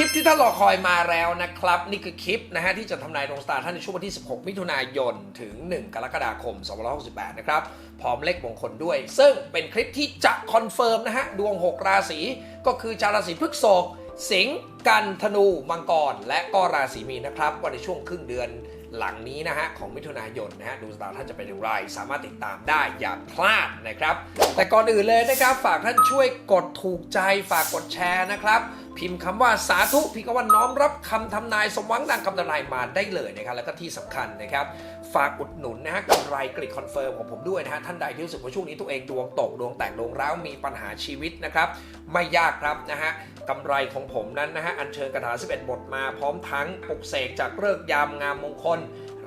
คลิปที่ท่านรอคอยมาแล้วนะครับ นี่คือคลิปนะฮะที่จะทำนายดวงสตาร์ท่านในช่วงวันที่ 16 มิถุนายน ถึง 1 กรกฎาคม 2568 นะครับ พร้อมเลขมงคลด้วย ซึ่งเป็นคลิปที่จะคอนเฟิร์มนะฮะ ดวง 6 ราศี ก็คือชาวราศีพฤษภสิงห์กันธนูมังกร และก็ราศีมีนนะครับว่าในช่วงครึ่งเดือน หลังนี้นะฮะของมิถุนายนนะฮะดวงชะตาท่านจะเป็นอย่างไร สามารถติดตามได้อย่าพลาดนะครับ แต่ก่อนอื่นเลยนะครับ ฝากท่านช่วยกดถูกใจฝากกดแชร์นะครับพิมพ์คำว่าสาธุพิมพ์คำว่าน้อมรับคำทำนายสมหวังดังคำทำนายมาได้เลยนะครับแล้วก็ที่สำคัญนะครับ ฝากอุดหนุนนะฮะกำไรกริดคอนเฟิร์มของผมด้วยนะฮะท่านใดที่รู้สึกว่าช่วงนี้ตัวเองดวงตกดวงแตกดวงร้าวมีปัญหาชีวิตนะครับไม่ยากครับนะฮะกำไรของผมนั้นนะฮะอัญเชิญคาถา11 บทมาพร้อมทั้งปลุกเสกจากเลิกยามงามมงคล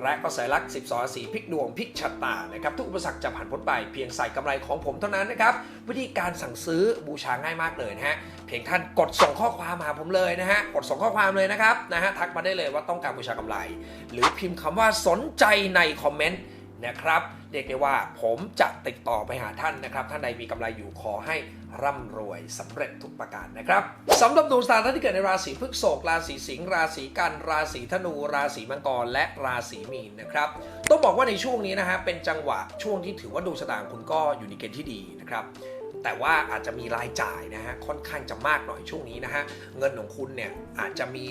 และก็สายลักษณ์12ราศีพลิกดวงพลิกชะตานะครับทุกอุปสรรคจะผ่านพ้นไปเพียงใส่กำไรของผมเท่านั้นนะครับวิธีการสั่งซื้อบูชาง่ายมากเลยนะฮะเพียงท่านกดส่งข้อความมาหาผมเลยนะฮะกดส่งข้อความเลยนะครับนะฮะทักมาได้เลยว่าต้องการบูชากำไร หรือพิมพ์คำว่าสนใจในคอมเมนต์ นะครับเรียกได้ว่าผมจะติดต่อไปหาท่านนะครับ ท่านใดมีกำไรอยู่ขอให้ร่ำรวยสำเร็จทุกประการนะครับสำหรับดวงสตาท่านที่เกิดในราศีพฤษภราศีสิงห์ราศีกันราศีธนู ราศีมังกรและราศีมีนนะครับต้องบอกว่าในช่วงนี้นะฮะเป็นจังหวะช่วงที่ถือว่าดวงชะตาของคุณก็อยู่ในเกณฑ์ที่ดีนะครับ แต่ว่าอาจจะมีรายจ่ายนะฮะค่อนข้างจะมากหน่อยช่วงนี้นะฮะเงินของคุณเนี่ยอาจจะมี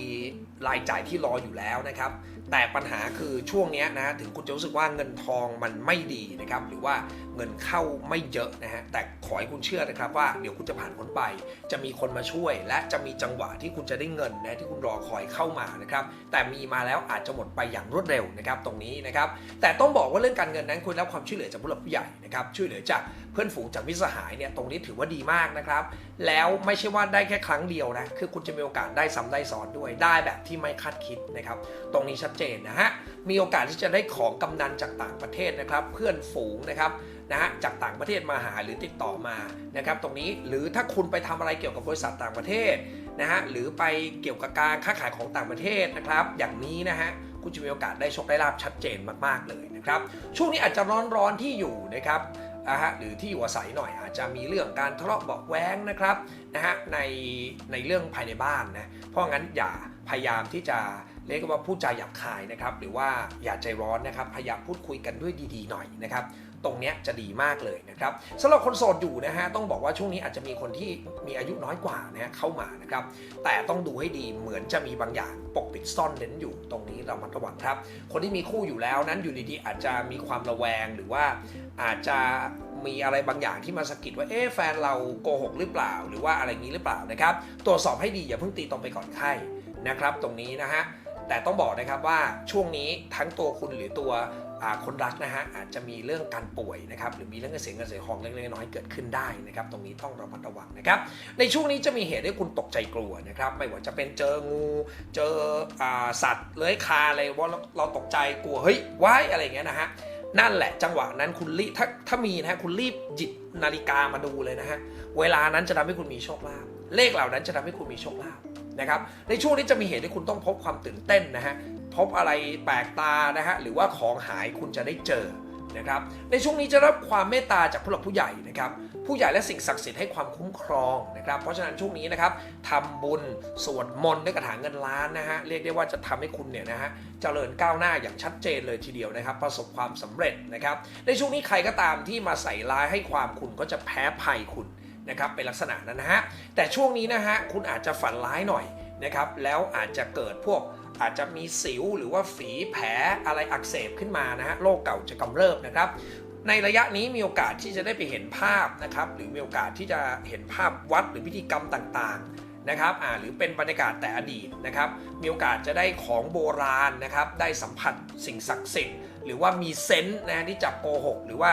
รายจ่ายที่รออยู่แล้วนะครับแต่ปัญหาคือช่วงเนี้ยนะฮะถึงคุณจะรู้สึกว่าเงินทองมันไม่ดีนะครับหรือว่าเงินเข้าไม่เยอะนะฮะแต่ขอให้คุณเชื่อนะครับว่าเดี๋ยวคุณจะผ่านพ้นไป จะมีคนมาช่วย และจะมีจังหวะที่คุณจะได้เงินนะที่คุณรอคอยเข้ามานะครับแต่มีมาแล้วอาจจะหมดไปอย่างรวดเร็วนะครับตรงนี้นะครับแต่ต้องบอกว่าเรื่องการเงินนั้นคุณรับความช่วยเหลือจากผู้หลักผู้ใหญ่นะครับช่วยเหลือจาก เพื่อนฝูงจากมิสหายเนี่ยตรงนี้ถือว่าดีมากนะครับ แล้วไม่ใช่ว่าได้แค่ครั้งเดียวนะ คือคุณจะมีโอกาสได้ซ้ำได้ซ้อนด้วยได้แบบที่ไม่คาดคิดนะครับ ตรงนี้ชัดเจนนะฮะมีโอกาสที่จะได้ของกำนันจากต่างประเทศนะครับ เพื่อนฝูงนะครับนะฮะจากต่างประเทศมาหาหรือติดต่อมานะครับ ตรงนี้หรือถ้าคุณไปทำอะไรเกี่ยวกับบริษัทต่างประเทศนะฮะหรือไปเกี่ยวกับการค้าขายของต่างประเทศนะครับ อย่างนี้นะฮะคุณจะมีโอกาสได้โชคได้ลาบชัดเจนมากๆเลยนะครับ ช่วงนี้อาจจะร้อนๆที่อยู่นะครับ นะฮะหรือที่อยู่อาศัยหน่อยอาจจะมีเรื่องการทะเลาะเบาแว้งนะครับนะฮะในในเรื่องภายในบ้านนะเพราะงั้นอย่าพยายามที่จะ เรียกว่าพูดจาหยาบคายนะครับ หรือว่าอย่าใจร้อนนะครับ พยายามพูดคุยกันด้วยดีๆหน่อยนะครับ ตรงนี้จะดีมากเลยนะครับสำหรับคนโสดอยู่นะฮะต้องบอกว่าช่วงนี้อาจจะมีคนที่มีอายุน้อยกว่านะฮะเข้ามานะครับ แต่ต้องดูให้ดีเหมือนจะมีบางอย่างปกปิดซ่อนเร้นอยู่ ตรงนี้เรามัดระวังครับ คนที่มีคู่อยู่แล้วนั้นอยู่ดีๆอาจจะมีความระแวงหรือว่าอาจจะมีอะไรบางอย่างที่มาสะกิดว่าเอ๊ะแฟนเราโกหกหรือเปล่า หรือว่าอะไรงนี้หรือเปล่านะครับ ตรวจสอบให้ดีอย่าเพิ่งตีตรงไปก่อนไข้นะครับ ตรงนี้นะฮะ แต่ต้องบอกนะครับว่าช่วงนี้ทั้งตัวคุณหรือตัวคนรักนะฮะอาจจะมีเรื่องการป่วยนะครับหรือมีเรื่องเสียเงินเสียทองเล็กๆน้อยๆเกิดขึ้นได้นะครับตรงนี้ต้องระมัดระวังนะครับในช่วงนี้จะมีเหตุให้คุณตกใจกลัวนะครับไม่ว่าจะเป็นเจองูเจอสัตว์เลื้อยคลานอะไรว่าเราตกใจกลัวเฮ้ยว้ายอะไรเงี้ยนะฮะนั่นแหละจังหวะนั้นคุณรีบถ้าถ้ามีนะฮะคุณรีบหยิบนาฬิกามาดูเลยนะฮะเวลานั้นจะทำให้คุณมีโชคลาภเลขเหล่านั้นจะทำให้คุณมีโชคลาภ นะครับในช่วงนี้จะมีเหตุให้คุณต้องพบความตื่นเต้นนะฮะพบอะไรแปลกตานะฮะหรือว่าของหายคุณจะได้เจอนะครับในช่วงนี้จะรับความเมตตาจากผู้หลักผู้ใหญ่นะครับผู้ใหญ่และสิ่งศักดิ์สิทธิ์ให้ความคุ้มครองนะครับเพราะฉะนั้นช่วงนี้นะครับทำบุญสวดมนต์ด้วยกระถางเงินล้านนะฮะเรียกได้ว่าจะทำให้คุณเนี่ยนะฮะเจริญก้าวหน้าอย่างชัดเจนเลยทีเดียวนะครับ ประสบความสำเร็จนะครับในช่วงนี้ใครก็ตามที่มาใส่ร้ายให้ความคุณก็จะแพ้ภัยคุณ นะครับเป็นลักษณะนั้นนะฮะแต่ช่วงนี้นะฮะคุณอาจจะฝันร้ายหน่อยนะครับแล้วอาจจะเกิดพวกอาจจะมีสิวหรือว่าฝีแผลอะไรอักเสบขึ้นมานะฮะโรคเก่าจะกำเริบนะครับในระยะนี้มีโอกาสที่จะได้ไปเห็นภาพนะครับหรือมีโอกาสที่จะเห็นภาพวัดหรือพิธีกรรมต่างๆนะครับอ่าหรือเป็นบรรยากาศแต่อดีตนะครับมีโอกาสจะได้ของโบราณนะครับได้สัมผัสสิ่งศักดิ์สิทธิ์หรือว่ามีเซนส์นะที่จับโกหกหรือว่า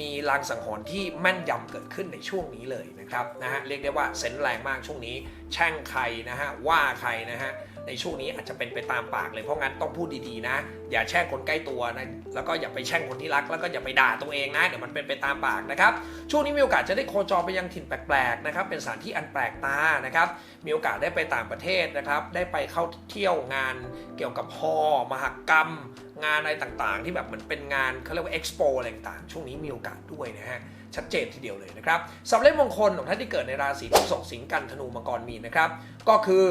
มีลางสังหรณ์ที่แม่นยำเกิดขึ้นในช่วงนี้เลยนะครับนะฮะเรียกได้ว่าเซนแรงมากช่วงนี้ แช่งใครนะฮะว่าใครนะฮะ ในช่วงนี้อาจจะเป็นไปตามปากเลยเพราะงั้นต้องพูดดีๆนะ อย่าแช่งคนใกล้ตัวนะแล้วก็อย่าไปแช่งคนที่รัก แล้วก็อย่าไปด่าตัวเองนะเดี๋ยวมันเป็นไปตามปากนะครับช่วงนี้มีโอกาสจะได้โคจรไปยังถิ่นแปลกๆนะครับเป็นสถานที่อันแปลกตานะครับมีโอกาสได้ไปต่างประเทศนะครับได้ไปเข้าเที่ยวงานเกี่ยวกับฮอมหกรรม งานอะไรต่างๆ ที่แบบเหมือนเป็นงานเขาเรียกว่าเอ็กซ์โปอะไรต่างๆช่วงนี้มีโอกาสด้วยนะฮะชัดเจนทีเดียวเลยนะครับสำหรับเลขมงคลของท่านที่เกิดในราศีพฤษภสิงห์กันธนูมังกรมีนนะครับก็คือ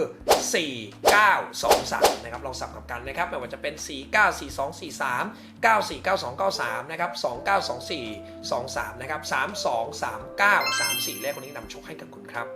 4 9 2 3นะครับลองสับกับกันนะครับไม่ว่าจะเป็น 4 9 4 2 4 3 9 4 9 2 9 3นะครับ2 9 2 4 2 3นะครับ3 2 3 9 3 4เลขคนนี้นำโชคให้กับคุณครับ